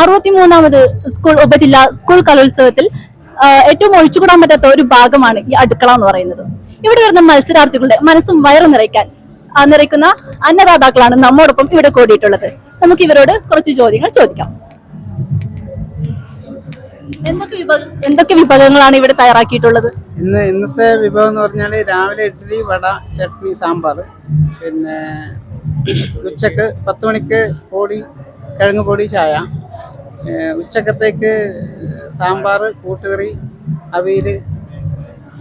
അറുപത്തിമൂന്നാമത് school ഉപജില്ല school കലോത്സവത്തിൽ ഏറ്റവും ഒഴിച്ചുകൂടാൻ പറ്റാത്ത ഒരു ഭാഗമാണ് ഈ അടുക്കള എന്ന് പറയുന്നത്. ഇവിടെ വരുന്ന മത്സരാർത്ഥികളുടെ മനസ്സും വയറും നിറയ്ക്കാൻ നിറയ്ക്കുന്ന അന്നദാതാക്കളാണ് നമ്മോടൊപ്പം ഇവിടെ കൂടിയിട്ടുള്ളത്. നമുക്ക് ഇവരോട് കുറച്ച് ചോദ്യങ്ങൾ ചോദിക്കാം. എന്തൊക്കെ വിഭവം എന്തൊക്കെ വിഭവങ്ങളാണ് ഇവിടെ തയ്യാറാക്കിയിട്ടുള്ളത്? ഇന്ന് ഇന്നത്തെ വിഭവം എന്ന് പറഞ്ഞാൽ രാവിലെ ഇഡ്ഡലി വട ചട്നി സാമ്പാർ പിന്നെ ഉച്ചയ്ക്ക് പത്ത് മണിക്ക് പൊടി കിഴങ്ങ് പൊടി ചായ. ഉച്ചക്കത്തേക്ക് സാമ്പാർ കൂട്ടുകറി അവിയൽ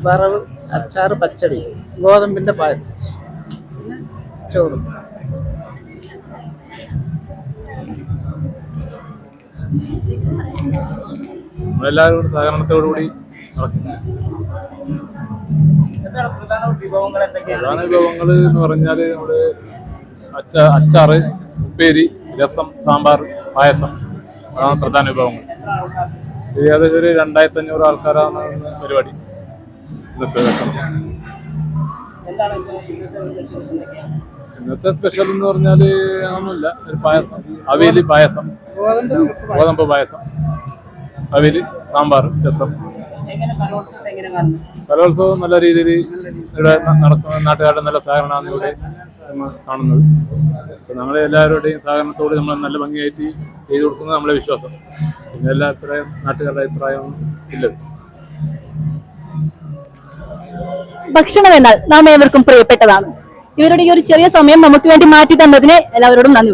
വറവ് അച്ചാർ പച്ചടി ഗോതമ്പിന്റെ പായസം പിന്നെ ചോറും. നമ്മളെല്ലാവരും കൂടി സഹകരണത്തോടു കൂടി. പ്രധാന വിഭവങ്ങൾ എന്ന് പറഞ്ഞാൽ നമ്മൾ അച്ചാർ അച്ചാറ് ഉപ്പേരി രസം സാമ്പാർ പായസം. അതാണ് പ്രധാന വിഭവങ്ങൾ. ഏകദേശം ഒരു രണ്ടായിരത്തി അഞ്ഞൂറ് ആൾക്കാരാണ് പരിപാടി ഇന്നത്തെ ഭക്ഷണം ഇന്നത്തെ സ്പെഷ്യൽ എന്ന് പറഞ്ഞാൽ ഒന്നുമില്ല ഒരു പായസം. അവിയൽ പായസം. ഗോതമ്പ് പായസം. അവിയൽ സാമ്പാർ രസം. കലോത്സവം നല്ല രീതിയിൽ ഇവിടെ നടക്കുന്ന നാട്ടുകാരുടെ നല്ല സഹകരണമാണ് ഇവിടെ. കാണുന്നത്. അപ്പോൾ നമ്മളെ എല്ലാവരുടെയും സഹകരണത്തോട് നമ്മൾ നല്ല ഭംഗിയായിട്ട് ചെയ്തു കൊടുക്കുന്നത് നമ്മളെ വിശ്വാസം. പിന്നെ എല്ലാ അഭിപ്രായം നാട്ടുകാരുടെ അഭിപ്രായവും ഇല്ലത് ഭക്ഷണം എന്നാൽ നാം ഏവർക്കും പ്രിയപ്പെട്ടതാണ്. ഇവരുടെ ഈ ഒരു ചെറിയ സമയം നമുക്ക് വേണ്ടി മാറ്റി തന്നതിന് എല്ലാവരോടും നന്ദി.